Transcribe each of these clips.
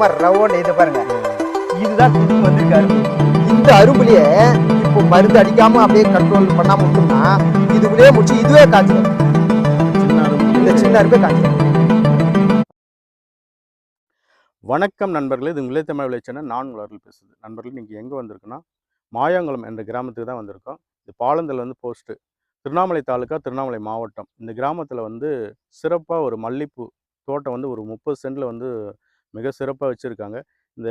சும்மா ரவுண்ட் இது பாருங்க. இதுதான் துடுப்பு வந்திருக்கு அரும்பு இந்த அரும்புலயே இப்போ மருந்து அடிக்காம அப்படியே கண்ட்ரோல் பண்ணாம விட்டோம்னா இதுக்குள்ளேயே முடிச்சு இதுவே அரும்பு. இந்த சின்ன அரும்பே காய்ச்சிடும். வணக்கம் நண்பர்களே இது உங்களே தமிழ் விளைச்சன நான் உலரில் பேசுது நண்பர்களே நீங்கள் எங்கே வந்திருக்குன்னா மாயாங்குளம் என்ற கிராமத்துக்கு தான் வந்திருக்கோம். இது பாலந்தல் வந்து போஸ்ட்டு திருவண்ணாமலை தாலுக்கா திருவண்ணாமலை மாவட்டம். இந்த கிராமத்தில் வந்து சிறப்பாக ஒரு மல்லிப்பூ தோட்டம் வந்து ஒரு முப்பது சென்டில் வந்து மிக சிறப்பாக வச்சுருக்காங்க. இந்த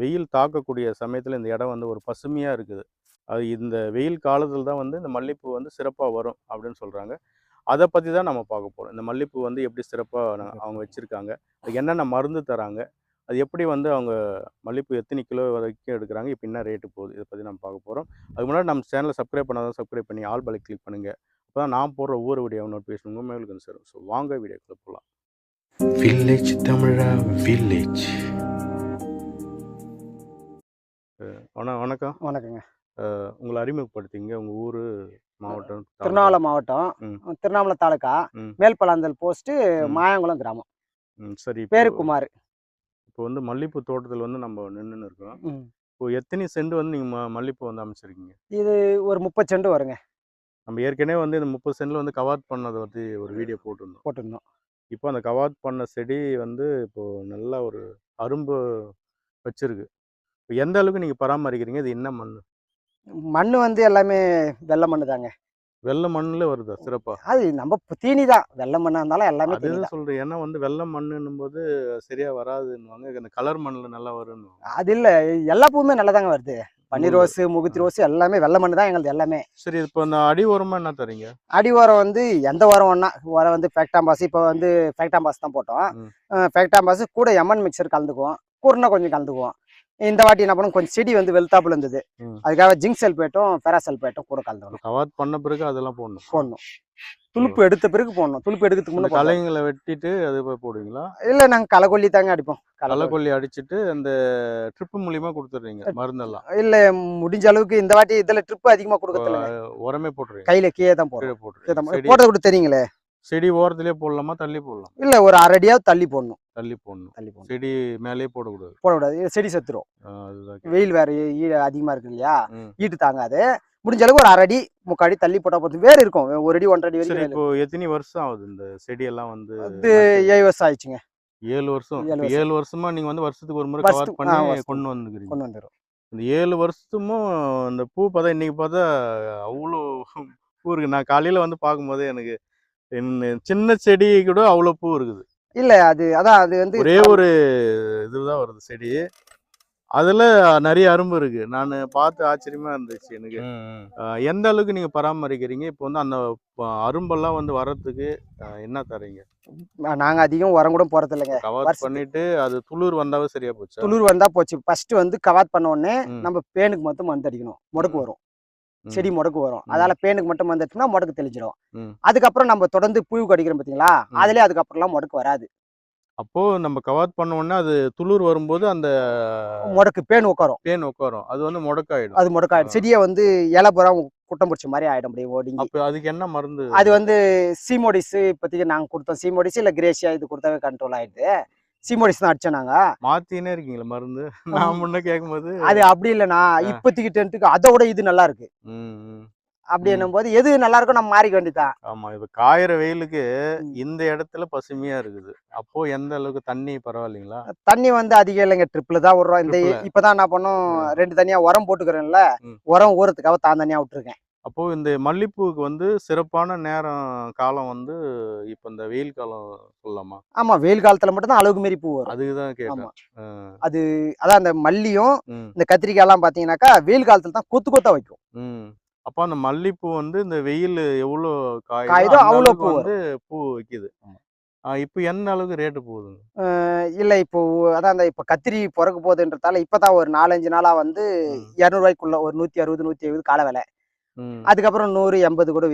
வெயில் தாக்கக்கூடிய சமயத்தில் இந்த இடம் வந்து ஒரு பசுமையாக இருக்குது. அது இந்த வெயில் காலத்தில் தான் வந்து இந்த மல்லிப்பூ வந்து சிறப்பாக வரும் அப்படின்னு சொல்கிறாங்க அதை பற்றி தான் நம்ம பார்க்க போகிறோம் இந்த மல்லிப்பூ வந்து எப்படி சிறப்பாக அவங்க வச்சுருக்காங்க. அதுக்கு என்னென்ன மருந்து தராங்க? அது எப்படி வந்து அவங்க மல்லிப்பூ எத்தனை கிலோ வரைக்கும் எடுக்கிறாங்க? இப்போ என்ன ரேட்டு போகுது? இதை பற்றி நம்ம பார்க்க போகிறோம் அதுக்கு முன்னாடி நம்ம சேனலை சப்ஸ்கிரைப் பண்ணாதான் சப்ஸ்கிரைப் பண்ணி ஆல் பலை கிளிக் பண்ணுங்கள் அப்போ தான் நான் போடுற ஒவ்வொரு வீடியோ நோட்டிஃபிகேஷன் உங்கள் மேலுக்கு வந்து சேரும். ஸோ வாங்க வீடியோக்குள்ள போகலாம் வில்லேஜ் தமிழா வில்லேஜ் வண வணக்கம். வணக்கங்க. உங்களை அறிமுகப்படுத்திங்க. உங்கள் ஊர் மாவட்டம் திருவண்ணாமலை மாவட்டம். திருவண்ணாமலை தாலுக்கா ம். மேல்பலாந்தல் போஸ்ட் ம். மாயங்குளம் கிராமம். ம், சரி பேரு இப்போ குமார் இப்போ வந்து மல்லிப்பூ தோட்டத்தில் வந்து நம்ம நின்றுன்னு இருக்கோம். இப்போ எத்தனை சென்ட் வந்து நீங்கள் ம மல்லிப்பூ வந்து அமைச்சிருக்கீங்க? இது ஒரு முப்பது செண்டு வருங்க. நம்ம ஏற்கனவே வந்து இந்த முப்பது சென்டில் வந்து கவாத் பண்ணதை பற்றி ஒரு வீடியோ போட்டிருந்தோம். போட்டிருந்தோம். இப்போ அந்த கவாத் பண்ண செடி வந்து இப்போ நல்ல ஒரு அரும்பு வச்சிருக்கு. இப்போ எந்த அளவுக்கு நீங்கள் பராமரிக்கிறீங்க? இது என்ன மண் மண்ணு வந்து எல்லாமே வெள்ளை மண்ணு தாங்க. வெள்ளை மண்ணில் வருதா சிறப்பா? அது நம்ம தீனி தான். வெள்ளை மண்ணா இருந்தாலும் எல்லாமே தீனி அதுதான் தான். சொல்கிறேன் ஏன்னா வந்து வெள்ளை மண்ணுன்னும் போது சரியா வராதுன்னுவாங்க. இந்த கலர் மண்ணில் நல்லா வரும்னு அது இல்ல. எல்லா பூவுமே நல்லதாங்க வருது. பன்னீர். ரோஸு முகுத்தி ரோஸு எல்லாமே வெள்ளை மண்ணு தான் எங்களுது எல்லாமே. சரி இப்போ அந்த அடி உரமா என்ன தரீங்க? அடி உரம் வந்து எந்த உரம் ஒன்றா உரம் வந்து ஃபேக்டாம்பாஸ் இப்போ வந்து ஃபேக்டாம்பாஸ் தான் போட்டோம். ஃபேக்டாம்பாஸ் கூட எமன் மிக்சர் கலந்துக்குவோம். குருணை கொஞ்சம் கலந்துக்குவோம். இந்த வாட்டி என்ன பண்ணும் கொஞ்சம் செடி வந்து வெளுத்தாப்புல இருந்தது. அதுக்காக ஜிங்க் செல்பேட்டும் பெராசல்பேட்டும் கூட கலந்துக்கணும். கவாத் பண்ண பிறகு அதெல்லாம் போடணும். போடணும். துளுப்பு எடுத்த பிறகு போடணும். துளுப்பு எடுக்கிறதுக்கு இந்த முன்னே போடணும். களைங்களை வெட்டிட்டு அது போய் போடுவீங்களா? இல்ல நாங்க களைக்கொல்லி தாங்க அடிப்போம். களைக்கொல்லி. அடிச்சிட்டு அந்த ட்ரிப்பு மூலியமா கொடுத்துட்றீங்க மருந்தெல்லாம். இல்ல முடிஞ்ச அளவுக்கு இந்த வாட்டி இதுல ட்ரிப் அதிகமா இல்லைங்க உரமே போட்டுறீங்க கையில கீழே தான் போடுறோம். செடி போடுறது கூட தெரியுங்களே? செடி ஓரத்துலயே போடலாமா தள்ளி போடலாம்? இல்ல ஒரு அரை அடியாவது தள்ளி போடணும். தள்ளி போடணும். தள்ளி போடணும். செடி மேலேயே போடக்கூடாது. போடக்கூடாது. செடி செத்துரும். வெயில் வேற ஈ அதிகமா இருக்கு இல்லையா. ஈட்டு தாங்காது. முடிஞ்ச அளவுக்கு ஒரு அரை அடி முக்கால் அடி தள்ளி போட்டா போதும். வேறு இருக்கும். ஒரு அடி ஒன்றரை அடி வரைக்கும் இப்போ எத்தனை வருஷம் ஆகுது இந்த செடியெல்லாம் வந்து அது? ஏழு வருஷம் ஆயிடுச்சுங்க. ஏழு வருஷம். ஏழு வருஷமா. நீங்க வந்து வருஷத்துக்கு ஒரு முறை கவர் பண்ணி. கொண்டு வந்துக்கிறீங்க கொண்டு வந்துடும் இந்த ஏழு வருஷமும் இந்த பூ பார்த்தா இன்னைக்கு பார்த்தா அவ்வளோ பூ இருக்கு. நான் காலையில வந்து பார்க்கும்போது எனக்கு சின்ன செடி கூட அவ்வளோ பூ இருக்குது. இல்ல அது அதான் அது வந்து ஒரே ஒரு இதுதான் வருது செடி. அதுல நிறைய அரும்பு இருக்கு. நான் பார்த்து ஆச்சரியமா இருந்துச்சு எனக்கு. எந்த அளவுக்கு நீங்க பராமரிக்கிறீங்க? இப்போ வந்து அந்த ப- அரும்பெல்லாம் வந்து வர்றதுக்கு ஆஹ் என்ன தரீங்க? நாங்க அதிகம் உரம் கூட போறது இல்லைங்க. வருஷத்துக்கு- பண்ணிட்டு அது துளிர் வந்தாவே சரியா போச்சு? துளிர் வந்தா போச்சு. ஃபர்ஸ்ட் வந்து கவாத் பண்ண உடனே. நம்ம பேனுக்கு மட்டும் மருந்து அடிக்கணும். முடக்கு. வரும். செடி முடக்கு வரும். அதால பேனுக்கு மட்டும் மருந்து அடிச்சோம்னா முடக்கு தெளிஞ்சிடும். அதுக்கப்புறம் நம்ம தொடர்ந்து புழு கடிக்கிறோம் பாத்தீங்களா? ம். அதுலயே அதுக்கப்புறம்லாம் முடக்கு வராது. அப்போ நம்ம கவாத் பண்ண உடனே அது துளிர் வரும்போது அந்த முடக்கு பேன் உட்காரும் பேன் உட்காரும் அது வந்து முடக்காயிடும். அது முடக்காயிடும். செடியை வந்து இலை புறம் குட்டம் பிடிச்ச மாதிரி ஆயிடும் அப்படியே ஓடிங்கி அப்போ அதுக்கு என்ன மருந்து? அது வந்து சீமோடிஸ் இப்போதைக்கு நாங்க கொடுத்தோம். சீமோடிஸ் இல்ல கிரேஷியா இது கொடுத்தாவே கண்ட்ரோல் ஆயிடுது. சீமோடிஸ் தான் அடிச்சோம் நாங்க. மாத்தினே இருக்கீங்களா மருந்து? நான் முன்ன கேட்கும்போது அது அப்படி இல்லைண்ணா. இப்போதைக்கு டென்ட்டுக்கு அதை விட இது நல்லா இருக்கு. ம், ம். அப்படி ம். என்னும் போது எது நல்லா இருக்கோ நம்ம மாறிக்க வேண்டியதான் ஆமா இப்ப காயிற வெயிலுக்கு. இந்த இடத்துல பசுமையா இருக்குது. அப்போ எந்த அளவுக்கு தண்ணி பரவாயில்லைங்களா? தண்ணி வந்து அதிகம் இல்லைங்க. ட்ரிப்ல தான் விடுறோம். இந்த. இப்பதான் என்ன பண்ணோம் ரெண்டு தனியா உரம் போட்டுக்கிறேன்ல. உரம் ஊறதுக்காக தான் தனியா விட்டுருக்கேன். அப்போ இந்த மல்லிப்பூவுக்கு வந்து சிறப்பான நேரம் காலம் வந்து இப்ப இந்த வெயில் காலம் சொல்லலாமா? ஆமா வெயில் காலத்துல மட்டும் தான் அளவுக்கு மீறி பூ வரும். ஆமா. ஆ, அது அதான் அந்த மல்லியும் இந்த கத்திரிக்காய் எல்லாம் பாத்தீங்கன்னாக்கா வெயில் காலத்துல தான் கொத்து கொத்தா வைக்கும். அப்போ அந்த மல்லிப்பூ வந்து இந்த வெயில் எவ்வளோ காயுதோ அவ்வளோ பூ வந்து பூ வைக்குது. இப்போ என்ன அளவுக்கு ரேட்டு போகுதுங்க? இல்ல இப்போ அதான் அந்த இப்ப கத்திரி பிறக்க போகுதுன்றதால இப்பதான் ஒரு நாலஞ்சு நாளா வந்து. இரநூறுவாய்க்குள்ள ஒரு நூத்தி அறுபது நூத்தி எழுபது கால விலை. அதுக்கப்புறம் நூறு எண்பது கூட.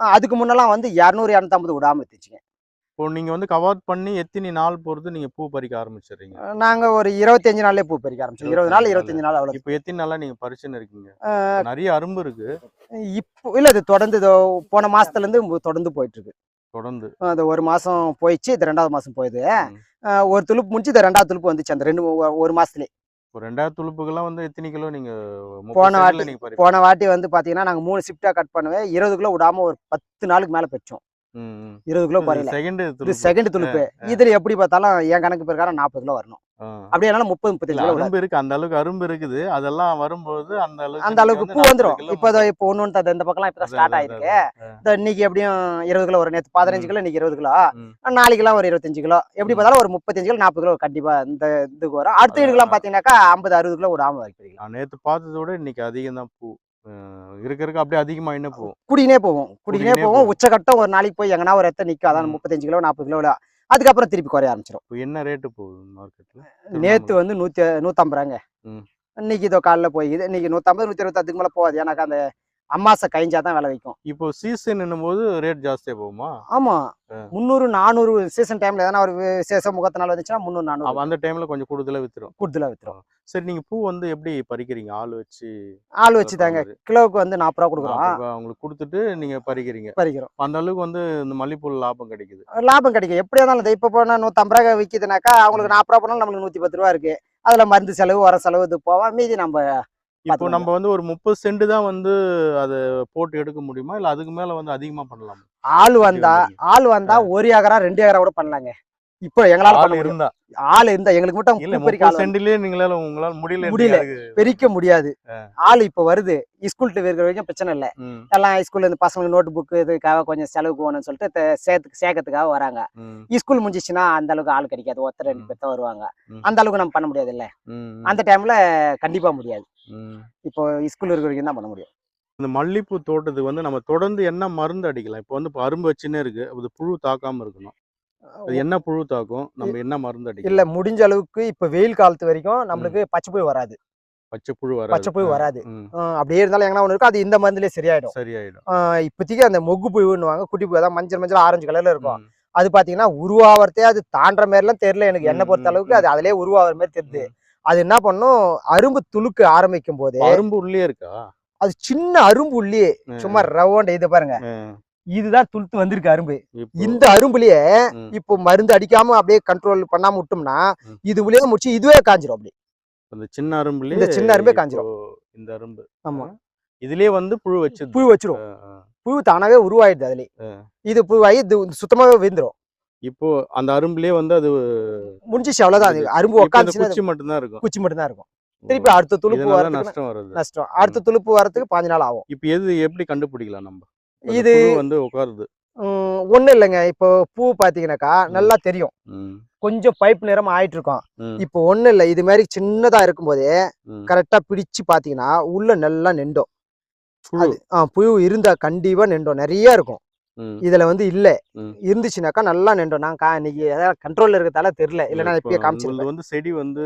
அஹ் அதுக்கு முன்னெல்லாம் வந்து இரநூறு இரநூத்தம்பது விடாம இருந்துச்சுங்க இப்போ நீங்க வந்து கவாத் பண்ணி எத்தனை நாள் பொறுத்து நீங்க பூ பறிக்க ஆரம்பிச்சிடுறீங்க? அஹ் நாங்க ஒரு இருபத்தஞ்சு நாள்லயே பூ பறிக்க ஆரம்பிச்சோம் இருபது நாள் 25 இருபத்தஞ்சு நாள். அவ்வளவு இப்போ எத்தனை நாளா நீங்க பறிச்சுன்னு இருக்கீங்க. நிறைய அரும்பு இருக்கு. இப்போ இல்ல இது தொடர்ந்து இதோ போன மாசத்துல இருந்து தொடர்ந்து போயிட்டு இருக்கு தொடர்ந்து அந்த ஒரு மாசம் போயிடுச்சு இது ரெண்டாவது மாசம் போயிடுது ஒரு துளுப்பு முடிச்சு இந்த ரெண்டாவது துளுப்பு வந்துச்சு அந்த ரெண்டு ஒரு மாசத்துலயே இப்போ ரெண்டாயிரம் துளுப்புக்கெல்லாம் வந்து எத்தனை கிலோ நீங்க முப்பது போன வாட்டி-? போன வாட்டி வந்து பாத்தீங்கன்னா நாங்க மூணு ஷிஃப்டா கட் பண்ணுவேன். இருபது கிலோ விடாம ஒரு பத்து நாளுக்கு மேல பெற்றோம். இருபது கிலோ குறையல. செகண்ட் இது செகண்ட் துளுப்பு இதுல எப்படி பார்த்தாலும் என் கணக்கு பிரகாரம் நாற்பது கிலோ வரணும். அப்படியே முப்பது இல்ல முப்பத்தஞ்சு கிலோ. அரும்பு இருக்கு. அந்த அளவுக்கு அரும்பு இருக்குது. அதெல்லாம் வரும்போது அந்த அளவுக்கு அந்த அளவுக்கு பூ 40 வந்துரும். கிலோ இப்போ இப்போ ஒண்ணு ஒன்று இந்த பக்கம் இப்பதான் அதான், ஸ்டார்ட் ஆயிருக்கு. இன்னைக்கு எப்படியும் இருபது கிலோ வரும். நேற்று பதினஞ்சு. கிலோ இன்னைக்கு இருபது கிலோ. நாளைக்கெல்லாம் ஒரு இருபத்தஞ்சு கிலோ. எப்படி. பார்த்தாலும் ஒரு முப்பத்தஞ்சு கிலோ நாற்பது கிலோ கண்டிப்பா இந்த இதுக்கு வரும். அடுத்த இதுக்கெல்லாம் அதான். பாத்தீங்கன்னாக்கா ஐம்பது அறுபது கிலோ விடாம வைக்கிறீங்க நான் நேத்து பார்த்ததை விட இன்னைக்கு அதிகம் தான் பூ. இருக்க இருக்க அப்படியே அதிகமா என்ன பூ குடினே போவோம் குடினே போவோம் போகும். உச்சகட்டம் ஒரு நாளைக்கு போய் எங்கன்னா ஒரு இடத்த நிக்கும். அதான். முப்பத்தஞ்சு கிலோ நாற்பது கிலோ அதுக்கப்புறம் திருப்பி குறைய ஆரம்பிச்சிடும் என்ன ரேட்டு போகுது மார்க்கெட்ல நேத்து வந்து நூத்தி நூத்தம்பது ரூபாங்க. இன்னைக்கு இதோ காலைல போய் இது இன்னைக்கு நூத்தம்பது நூத்தி இருபத்தஞ்சுக்கு மேல போகாது. எனக்கு அந்த அம்மாசை கழிஞ்சா தான் விலை வைக்கும். இப்போ சீசன் போது ரேட் ஜாஸ்தியா போகுமா? ஆமா. முந்நூறு நானூறு சீசன் டைம்ல எதனா ஒரு விசேஷம் முகத்த நாள் வந்துச்சுன்னா முந்நூறு நானூறு. அந்த டைம்ல கொஞ்சம் கூடுதலா வித்துரும். கூடுதலா வித்துரும். சரி நீங்க பூ வந்து எப்படி பறிக்கிறீங்க? ஆள் வச்சு ஆள் வச்சு தாங்க. கிலோவுக்கு வந்து நாற்பது ரூபா கொடுக்குறோம். அவங்களுக்கு கொடுத்துட்டு நீங்க பறிக்கிறீங்க. பறிக்கிறோம். அந்த அளவுக்கு வந்து இந்த மல்லிப்பூ லாபம் கிடைக்குது. லாபம் கிடைக்கும். எப்படியா இருந்தாலும் இப்போ போனால் நூற்றம்பது ரூபா விற்கிதுனாக்கா அவங்களுக்கு நாற்பது ரூபா போனாலும் நம்மளுக்கு நூற்றி பத்து ரூபா இருக்கு. அதுல மருந்து செலவு வர செலவு இது போவா மீதி நம்ம இப்போ. நம்ம வந்து ஒரு முப்பது சென்ட் தான் வந்து அதை போட்டு எடுக்க முடியுமா? இல்ல அதுக்கு மேல வந்து அதிகமா பண்ணலாம்? ஆள் வந்தா ஆள் வந்தா ஒரு ஏக்கரா ரெண்டு ஏக்கரா கூட பண்ணலாங்க. இப்போ எங்களால பண்ண முடியும் இருந்தா. ஆள் இருந்தா எங்களுக்கு மட்டும் இல்ல சென்ட்லயே நீங்களால உங்களால முடியல முடியல. பெரிக்க முடியாது. ஆள் இப்போ வருது. ஸ்கூல் இருக்கிற வரைக்கும் பிரச்சனை இல்லை. எல்லாம் ஸ்கூல்ல இந்த பசங்களுக்கு நோட் புக்கு இதுக்காக கொஞ்சம் செலவுக்கு வேணும்னு சொல்லிட்டு சேர்த்துக்கு சேர்க்கறதுக்காக வராங்க. ஸ்கூல் முடிஞ்சிச்சுன்னா அந்த அளவுக்கு ஆள் கிடைக்காது. ஒருத்தர் ரெண்டு. பேர் தான் வருவாங்க. அந்த அளவுக்கு நம்ம பண்ண முடியாது இல்ல. அந்த டைம்ல கண்டிப்பா முடியாது. இப்போ ஸ்கூல் இருக்கிற வரைக்கும் தான் பண்ண முடியும். இந்த மல்லிப்பூ தோட்டத்துக்கு வந்து நம்ம தொடர்ந்து என்ன மருந்து அடிக்கலாம்? இப்போ வந்து இப்போ அரும்பு வச்சுன்னே இருக்கு. அது புழு தாக்காம இருக்கணும். அது என்ன புழு தாக்கும் நம்ம என்ன மருந்து இல்ல அடிக்கலாம் முடிஞ்ச அளவுக்கு இப்ப வெயில் காலத்து வரைக்கும் நம்மளுக்கு பச்சை போய் வராது. பச்சை புழு வராது. பச்சை புழு வராது. அப்படியே இருந்தாலும் எங்கன்னா ஒன்று இருக்கும். அது இந்த மருந்துலயே சரியாயிடும். சரியாயிடும். இப்போதைக்கு அந்த மொக்கு புழுன்னுவாங்க. குட்டி புழு அதான் மஞ்சள் மஞ்சள் ஆரஞ்சு கலர்ல இருக்கும். அது பாத்தீங்கன்னா உருவாவறதே அது தாண்டுற மாதிரிலாம் தெரியல எனக்கு. என்ன பொறுத்த அளவுக்கு. அது அதிலே உருவாகிற மாதிரி தெரியுது. அது என்ன பண்ணும்? அரும்பு துளுக்கு ஆரம்பிக்கும் போது அரும்பு உள்ளே இருக்கா? அது சின்ன அரும்பு உள்ளே சும்மா ரவுண்ட் இது பாருங்க. இதுதான் துளுத்து வந்திருக்கு அரும்பு. இந்த அரும்புலயே இப்போ மருந்து அடிக்காம அப்படியே கண்ட்ரோல் பண்ணாம விட்டோம்னா. இதுலயே முடிச்சு இதுவே காஞ்சிரும் அப்படி. இந்த சின்ன அரும்புலயே இந்த சின்ன அரும்பே காஞ்சிரும். இந்த அரும்பு. ஆமா. இதுலயே வந்து புழு வச்சு புழு வச்சிரும். புழு தானாவே உருவாயிடுது அதுலயே. இது புழுவாகி இது சுத்தமாவே விழுந்துரும். இப்போ அந்த அரும்புலயே வந்து அது முடிஞ்சிச்சு அவ்வளவுதான். அது அரும்பு உட்காந்துச்சுன்னா குச்சி மட்டும்தான் இருக்கும். குச்சி மட்டும் தான் இருக்கும் திருப்பி அடுத்த துளுப்பு நஷ்டம் வருது நஷ்டம். அடுத்த துளுப்பு வரதுக்கு பாஞ்சு நாள் ஆகும். இப்போ எது எப்படி கண்டுபிடிக்கலாம் நம்ம? இது வந்து உட்காருது. ஒண்ணும் இல்லைங்க. இப்போ பூ பாத்தீங்கன்னாக்கா நல்லா தெரியும். கொஞ்சம் பைப் நிறம் ஆயிட்டு இருக்கும் இப்போ ஒண்ணும் இல்லை. இது மாதிரி சின்னதா இருக்கும்போதே ம். கரெக்டா பிடிச்சு பாத்தீங்கன்னா உள்ள நல்லா நெண்டும் புழு. அது ஆ, புழு இருந்தா கண்டிப்பா நெண்டும் நிறைய இருக்கும். இதுல வந்து இல்ல. இருந்துச்சுனாக்கா நல்லா நெண்டும் நான் இன்னைக்கு ஏதாவது கண்ட்ரோல்ல இருக்கிறதால தெரியல. இல்லைன்னா இப்போ இப்பயே உங்களுது வந்து செடி வந்து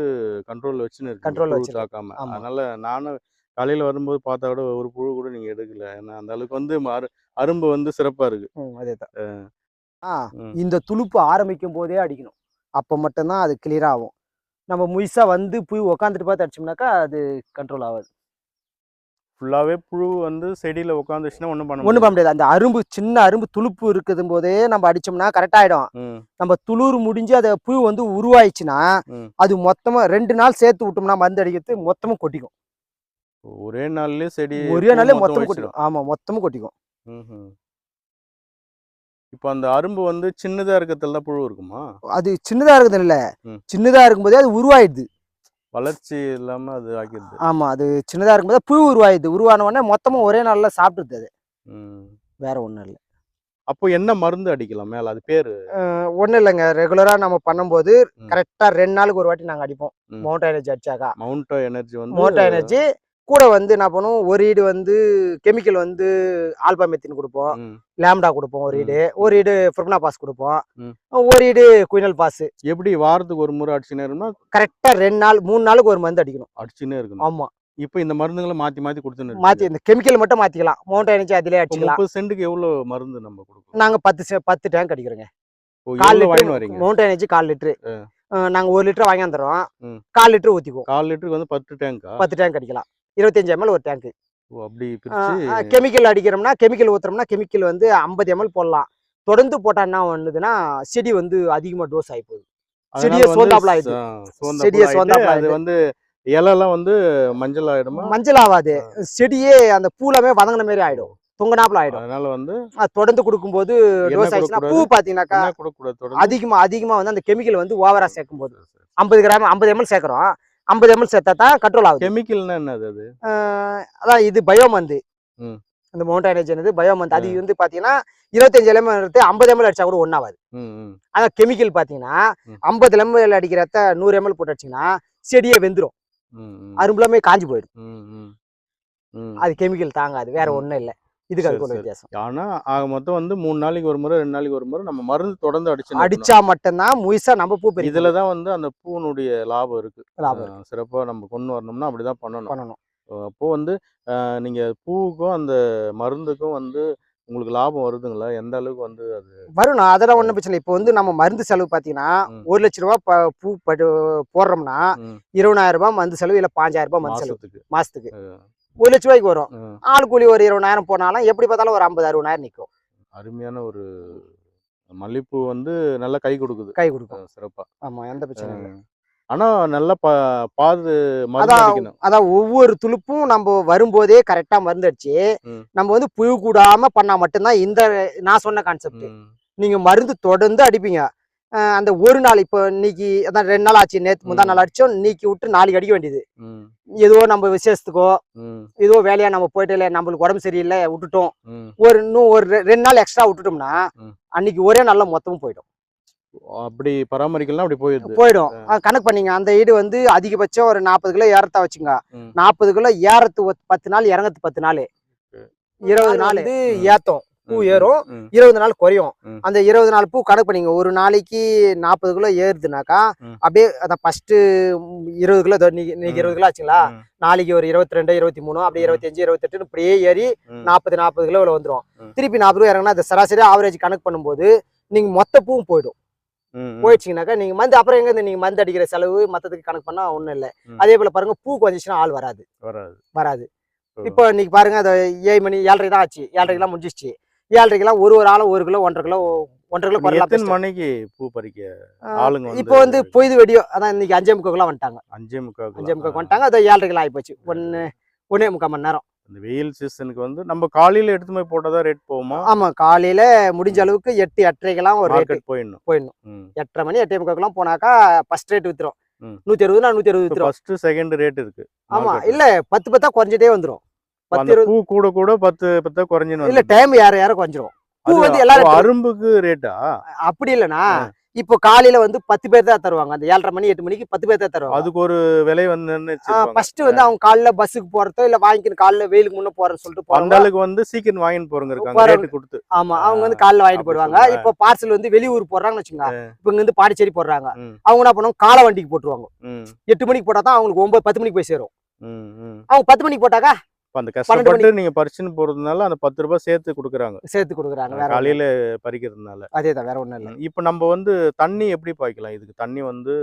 கண்ட்ரோல்ல வச்சுன்னு இருக்கு. Control ல புழு வச்சிருக்கு. தாக்காம ஆமா. அதனால நானும் காலையில வரும்போது பார்த்தா கூட ஒரு புழு கூட நீங்க எடுக்கல. ஏன்னா அந்த அளவுக்கு வந்து அரு- அரும்பு வந்து சிறப்பா இருக்கு. ஆ ம். இந்த துளுப்பு ஆரம்பிக்கும் போதே அடிக்கணும். அப்போ மட்டும்தான் அது கிளியர் ஆகும். நம்ம முயசா வந்து போய் உக்காந்துட்டு பார்த்து அடிச்சோம்னாக்கா அது கண்ட்ரோல் ஆகாது. ஃபுல்லாவே புழு வந்து செடியில உட்காந்துச்சுன்னா ஒண்ணும் பண்ண ஒண்ணும் பண்ண முடியாது. அந்த அரும்பு சின்ன அரும்பு துளுப்பு இருக்குது போதே நம்ம அடிச்சோம்னா கரெக்ட் ஆயிடும். ம், நம்ம துளுர் முடிஞ்சு அதை புழு வந்து உருவாயிடுச்சுன்னா. அது மொத்தமா ரெண்டு நாள் சேர்த்து விட்டோம்னா மருந்து அடிக்கிறது மொத்தமும் கொட்டிக்கும். ஒரே நாள்லயே செடி ஒரே பூ நாளே மொத்தம் மொத்தம் வச்சிடும். கொட்டிக்கும் ஆமா மொத்தமும் கொட்டிக்கும். இப்போ அந்த அரும்பு வந்து சின்னதா இருக்கிறதுல புழு இருக்குமா? அது சின்னதா இருக்குது இல்ல. சின்னதா இருக்கும்போதே அது உருவாயிடுது. வளர்ச்சி இல்லாம அது ஆக்கிடுது ஆமா. அது சின்னதா இருக்கும்போது புழு உருவாயிடுது. உருவான உடனே மொத்தமும் ஒரே நாள்ல சாப்பிடுது அது. வேற ஒண்ணும் இல்லை. அப்போ என்ன மருந்து அடிக்கலாம் மேல? அது பேரு? ஒன்றும் இல்லைங்க. ரெகுலரா நம்ம பண்ணும்போது. கரெக்டா ரெண்டு நாளுக்கு ஒரு வாட்டி நாங்க அடிப்போம். மவுண்ட் எனர்ஜி அடிச்சாக்கா. மவுண்டோ எனர்ஜி வந்து மோட்டோ எனர்ஜி கூட வந்து என்ன பண்ணுவோம் ஒரு ஈடு வந்து கெமிக்கல் வந்து ஆல்பா மெத்தின் கொடுப்போம். லேம்டா கொடுப்போம் ஒரு. ஈடு. ஒரு ஈடு ஃபிர்னா பாஸ் கொடுப்போம். ஒரு ஈடு குயினல் பாஸ். எப்படி வாரத்துக்கு ஒரு முறை அடிச்சுனே இருக்கணுமா கரெக்டா ரெண்டு நாள் மூணு நாளுக்கு ஒரு மருந்து அடிக்கணும். அடிச்சுனே இருக்கணும். ஆமா. இப்போ இந்த மருந்துகளை மாத்தி மாத்தி கொடுத்துன்னு மாத்தி இந்த கெமிக்கல் மட்டும் மாத்திக்கலாம். மவுண்ட் எனர்ஜி அதிலே அடிச்சுக்கலாம். முப்பது சென்ட்டுக்கு எவ்வளவு மருந்து நம்ம கொடுக்கணும்? நாங்க பத்து பத்து டேங்க் அடிக்கிறோங்க. கால் லிட்டர் மவுண்ட் எனர்ஜி கால் லிட்டரு. நாங்க ஒரு லிட்டர் வாங்கி வந்துடுறோம். கால் லிட்டர் ஊத்திக்குவோம். கால் லிட்டருக்கு வந்து பத்து டேங்கா பத்து டேங்க் அடிக்கலாம். இருபத்தஞ்சு எம்எல் ஒரு டேங்க் அப்படி கெமிக்கல் அடிக்கிறோம்னா கெமிக்கல் ஊத்துறோம்னா கெமிக்கல் வந்து ஐம்பது எம்எல் போடலாம். தொடர்ந்து போட்டா என்ன பண்ணுதுன்னா செடி வந்து அதிகமா டோஸ் ஆகி போகுது. செடியே வந்து சோந்தாப்புல ஆயிடுது. செடியே ஆயிட்டு சோந்தாப்புல அது. வந்து இலைலாம் வந்து மஞ்சள் ஆயிடுமா? மஞ்சள் ஆகாது செடியே அந்த பூலாமே வதங்கின மாதிரி ஆயிடும். தொங்கனாப்புல ஆயிடும். அதனால வந்து தொடர்ந்து கொடுக்கும்போது டோஸ் ஆயிடுச்சுன்னா பூ? பாத்தீங்கன்னாக்கா? அதிகமா அதிகமா வந்து அந்த கெமிக்கல் வந்து ஓவரா சேர்க்கும் போது. ஐம்பது கிராம் ஐம்பது எம்எல் சேர்க்கிறோம். ஐம்பது எம்எல் சேர்த்தா தான் கண்ட்ரோல் ஆகுது கெமிக்கல்னா என்னது அது அதான் இது பயோமந்து ம். இந்த மவுண்டைனேஜ் பயோமந்து அது வந்து பாத்தீங்கன்னா இருபத்தஞ்சு எம்எல் எடுத்து ஐம்பது எம்எல் அடிச்சா கூட ம். அதான் கெமிக்கல் பாத்தீங்கன்னா. ஐம்பது எம்எல் அடிக்கிறத நூறு எம்எல் போட்டு அடிச்சிங்கன்னா செடியே வெந்துரும் ம், ம். அரும்புலாமே காஞ்சி போயிடும். அது கெமிக்கல் தாங்காது வேற. ஒண்ணும் இல்ல இதுக்கு அதுக்கு சரி. வித்தியாசம். ஆனா ஆக மொத்தம் வந்து மூணு நாளைக்கு ஒரு முறை ரெண்டு நாளைக்கு ஒரு முறை நம்ம மருந்து தொடர்ந்து அடிச்சு அடிச்சா மட்டும்தான் முழுசா நம்ம பூ பெரிய இதுல தான் வந்து அந்த பூனுடைய லாபம் இருக்கு. லாபம் சிறப்பா நம்ம கொண்டு வரணும்னா அப்படிதான் பண்ணணும். பண்ணணும். அப்போ வந்து நீங்க பூவுக்கும் அந்த மருந்துக்கும் வந்து உங்களுக்கு லாபம் வருதுங்களா? எந்த அளவுக்கு வந்து அது வரும். அதெல்லாம் ஒண்ணும் பிரச்சனை இப்போ வந்து நம்ம மருந்து செலவு பாத்தீங்கன்னா ம். ஒரு லட்ச ரூபாய் ப- போடுறோம்னா இருபதாயிரம் ரூபாய் மருந்து செலவு இல்ல பாஞ்சாயிரம் ரூபாய் மருந்து செலவு மாசத்துக்கு. மாசத்துக்கு. ஒரு லட்ச ரூபாய்க்கு வரும். ஆள் கூலி ஒரு இருபதாயிரம் போனாலும் எப்படி பார்த்தாலும் ஒரு ஐம்பது அறுபதாயிரம் நிற்கும் அருமையான ஒரு மல்லிப்பூ வந்து நல்லா கை கொடுக்குது. கை கொடுக்கும். சிறப்பா. ஆமா எந்த பிரச்சனையும் ஆனா நல்லா பா பாது அதான் ஒவ்வொரு துளுப்பும் நம்ம வரும்போதே கரெக்டா மருந்து அடிச்சு ம். நம்ம வந்து புழு கூடாம பண்ணா மட்டும்தான் இந்த நான் சொன்ன கான்செப்ட் நீங்க மருந்து தொடர்ந்து அடிப்பீங்க. அந்த ஒரு நாள் இப்போ இன்னைக்கு அதான் ரெண்டு நாள் ஆச்சு நேத்து முந்தா. நாள் அடிச்சோம் இன்னைக்கு விட்டு நாளைக்கு அடிக்க வேண்டியது. ஏதோ நம்ம விசேஷத்துக்கோ ஏதோ வேலையா நம்ம போயிட்டு இல்லை நம்மளுக்கு உடம்பு சரியில்லை விட்டுட்டோம். ஒரு இன்னும் ஒரு ரெண்டு நாள் எக்ஸ்ட்ரா விட்டுட்டோம்னா. அன்னைக்கு ஒரே நாள்ல மொத்தமும் போயிடும். அப்படி பராமரிக்கலாம் அப்படி போயிடும். அஹ் கணக்கு பண்ணீங்க அந்த ஈடு வந்து அதிகபட்சம் ஒரு நாற்பது கிலோ ஏறத்தா வச்சுங்க. நாற்பது கிலோ ஏறத்து பத்து நாள் இறங்கத்து பத்து நாள். இருபது நாள். ஏத்தம். பூ ஏறும் இருபது நாள் குறையும். அந்த இருபது நாள் பூ கணக்கு பண்ணீங்க ஒரு நாளைக்கு நாற்பது கிலோ ஏறுதுனாக்கா. அப்படியே அதான் ஃபர்ஸ்ட் இருபது கிலோ இன்னைக்கு. இருபது கிலோ ஆச்சுங்களா நாளைக்கு ஒரு இருபத்தி ரெண்டு இருபத்தி மூணு அப்படியே. இருபத்தஞ்சு இருபத்தெட்டு இப்படியே ஏறி. நாற்பது நாற்பது கிலோவில் வந்துடும். திருப்பி நாற்பது கிலோ இறங்கினா அந்த சராசரி ஆவரேஜ் கணக்கு பண்ணும்போது நீங்க மொத்த பூவும் போயிடும். போயிடுச்சிங்கனாக்கா நீங்க மருந்து அப்புறம் எங்க இருந்து நீங்க மருந்து அடிக்கிற செலவு மத்ததுக்கு கணக்கு பண்ணா ஒண்ணும் இல்லை. அதே போல பாருங்க பூ கொஞ்சிச்சுன்னா ஆள் வராது வராது. இப்போ இன்னைக்கு பாருங்க அது ஏழு மணி ஏழரை தான் ஆச்சு ஏழரைக்கெல்லாம் முடிஞ்சிச்சு ஏழரைக்கெல்லாம் ஒரு ஒரு ஆளும் ஒரு கிலோ ஒன்றரை கிலோ ஒன்றரை கிலோ குறையலாம். மணிக்கு பூ பறிக்க ஆளுங்க இப்போ வந்து பொய்து வெடியோ அதான் இன்னைக்கு அஞ்சே முக்காக்குலாம் வந்துட்டாங்க. அஞ்சே முக்கால் அஞ்சே வந்துட்டாங்க அது ஏழரைக்கெல்லாம் ஆகி போச்சு ஒன்று ஒன்னே முக்கால் மணி நேரம். இந்த வெயில் சீசனுக்கு வந்து நம்ம காலையில எடுத்து போய் போட்டாதான் ரேட் போகுமா? ஆமா காலையில முடிஞ்ச அளவுக்கு எட்டு எட்டரைக்கெல்லாம் ஒரு மார்க்கெட் போயிடணும். போயிடணும். எட்டரை மணி எட்டே முக்காக்கெல்லாம் போனாக்கா ஃபர்ஸ்ட் ரேட் வித்துரும். நூத்தி அறுபதுனா நூத்தி அறுபது வித்துரும். ஃபர்ஸ்ட் செகண்ட் ரேட் இருக்கு ஆமா market ல. இல்ல பத்து பத்தா குறைஞ்சிட்டே பத்து அந்த பூ கூட கூட பத்து பத்தா குறைஞ்சுன்னு இல்ல. டைம் யார யார குறைஞ்சிரும். பூ வந்து எல்லாரும் அரும்புக்கு ரேட்டா அப்படி இல்லைண்ணா. ஆ. இப்போ காலையில வந்து பத்து பேர் தான் தருவாங்க. அந்த ஏழரை மணி எட்டு மணிக்கு பத்து பேர் தான் தருவாங்க. அதுக்கு ஒரு விலை வந்து. ஃபர்ஸ்ட் வந்து அவங்க காலைல பஸ்ஸுக்கு போறதோ இல்ல வாங்கிக்கணும் காலைல வெயிலுக்கு முன்ன போறேன்னு சொல்லிட்டு போறாங்க வந்து சீக்கிரம் வாங்கிட்டு போறவங்க இருக்காங்க. ரேட்டு கொடுத்து. ஆமா அவங்க வந்து காலைல வாங்கிட்டு போடுவாங்க. இப்போ பார்சல் வந்து வெளியூர் போடுறாங்கன்னு வச்சுங்க இப்போ இங்க இருந்து பாண்டிச்சேரி போடுறாங்க. அவங்க என்ன பண்ணுவாங்க? காலை வண்டிக்கு போட்டுருவாங்க. எட்டு மணிக்கு போட்டா தான் அவங்களுக்கு ஒன்பது பத்து மணிக்கு போய் சேரும். அவங்க பத்து மணிக்கு போட்டாக்கா அப்ப அந்த கஷ்டப்பட்டு நீங்க பறிச்சுன்னு போறதுனால அந்த பத்து ரூபாய் சேர்த்து கொடுக்குறாங்க. சேர்த்து கொடுக்குறாங்க. காலையில பறிக்கிறதுனால. அதே தான் வேற ஒண்ணும் இல்ல. இப்போ நம்ம வந்து தண்ணி எப்படி பாய்க்கலாம்? இதுக்கு தண்ணி வந்து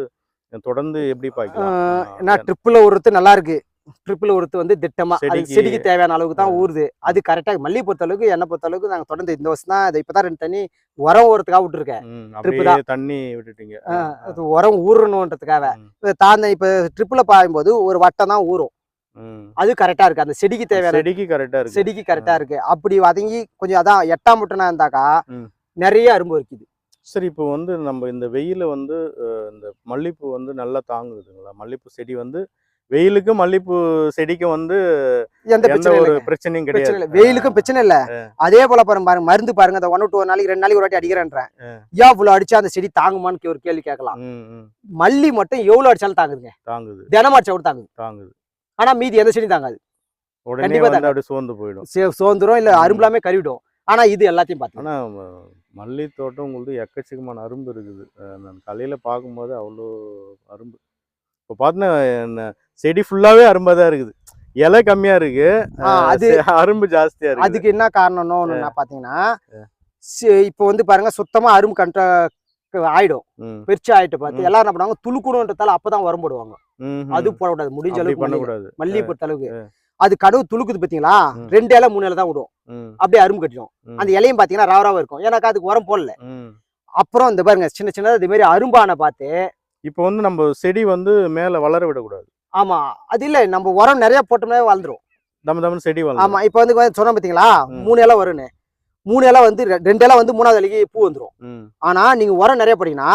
தொடர்ந்து எப்படி பாய்க்கலாம்? ஏன்னா ட்ரிப்பில் உருத்து நல்லா இருக்கு. ட்ரிப்பில் உருத்து வந்து திட்டமா செடிக்கு- தேவையான அளவுக்கு தான். ஊறுது. அது கரெக்டா மல்லி பொறுத்த அளவுக்கு என்ன பொறுத்த அளவுக்கு நாங்க தொடர்ந்து இந்த வருஷம் தான் இப்பதான் ரெண்டு தண்ணி உரம் ஊறதுக்காக விட்டுருக்கேன். தண்ணி விட்டுட்டீங்க. உரம் ஊறணுன்றதுக்காக. இப்ப தாந்த இப்ப ட்ரிப்பில் பாயும்போது ஒரு வட்டம் தான் ஊறும். அது கரெக்டா இருக்கு. அந்த செடிக்கு தேவையான செடிக்கு கரெக்டா இருக்கு. செடிக்கு கரெக்டா இருக்கு. அப்படி வதங்கி கொஞ்சம் அதான் எட்டாம் முட்டனா இருந்தாக்கா. நிறைய அரும்பு இருக்குது சரி இப்போ வந்து நம்ம இந்த வெயில வந்து இந்த மல்லிப்பூ வந்து நல்லா தாங்குதுங்களா? மல்லிப்பூ செடி வந்து வெயிலுக்கும் மல்லிப்பூ செடிக்கும் வந்து எந்த ஒரு. பிரச்சனையும் பிரச்சனை இல்லை. கிடையாது வெயிலுக்கும் பிரச்சனை இல்ல. அதே போல பாருங்க மருந்து பாருங்க. அந்த ஒன் டூ நாளைக்கு ரெண்டு நாளைக்கு ஒரு வாட்டி அடிக்கிறேன்றேன். ஏன் இவ்வளவு அடிச்சா அந்த செடி தாங்குமான்னு ஒரு கேள்வி கேட்கலாம். மல்லி மட்டும் எவ்வளவு அடிச்சாலும் தாங்குதுங்க. தாங்குது. தினமும் அடிச்சா கூட தாங்குது. தாங்குது. ஆனா மீதி எந்த செடி தாங்காது. உடனே கண்டிப்பா சோர்ந்து போயிடும். சே- சோர்ந்துரும் இல்ல. அரும்புலாமே கருவிடும். ஆனா இது எல்லாத்தையும் பார்த்து ஆனா ம- மல்லி தோட்டம் உங்களுக்கு எக்கச்சக்கமான அரும்பு இருக்குது. நான் காலையில பார்க்கும்போது அவ்வளோ அரும்பு. இப்போ பார்த்தீங்கன்னா செடி ஃபுல்லாவே அரும்பா தான் இருக்குது. இலை கம்மியா இருக்கு. அது அரும்பு ஜாஸ்தியா இருக்கு அதுக்கு என்ன காரணம்னு பாத்தீங்கன்னா இப்போ வந்து பாருங்க சுத்தமா அரும்பு கண்ட ஆயிடும். பெருச்சு ஆயிட்டு பார்த்து. எல்லாரும் என்ன பண்ணுவாங்க துளுக்கணுன்றதால அப்பதான் உரம் போடுவாங்க. அது. போடக்கூடாது. முடிஞ்ச அளவுக்கு. பண்ணக்கூடாது. மல்லிகை பொறுத்த அளவுக்கு அது கடவு துளுக்குது பாத்தீங்களா. ரெண்டு இலை மூணு இலை தான் விடும். அப்படியே அரும்பு கட்டிடும். அந்த இலையும் பாத்தீங்கன்னா ராவராவா இருக்கும். ஏன்னாக்கா அதுக்கு உரம் போடல. அப்புறம் இந்த பாருங்க சின்ன சின்னதா இது மாதிரி அரும்பான பார்த்து இப்போ வந்து நம்ம செடி வந்து மேல வளர விடக்கூடாது. ஆமா. அது இல்ல நம்ம உரம் நிறைய போட்டோம்னா வளர்ந்துரும். தம்ம தம்ம செடி ஆமா. வளரும் இப்ப வந்து சொன்ன பாத்தீங்களா. மூணு இலை வரும்னு. மூணு இலை வந்து ரெண்டு இலை வந்து மூணாவது இலைக்கு பூ வந்துரும். ம். ஆனா நீங்க உரம் நிறைய போட்டீங்கன்னா.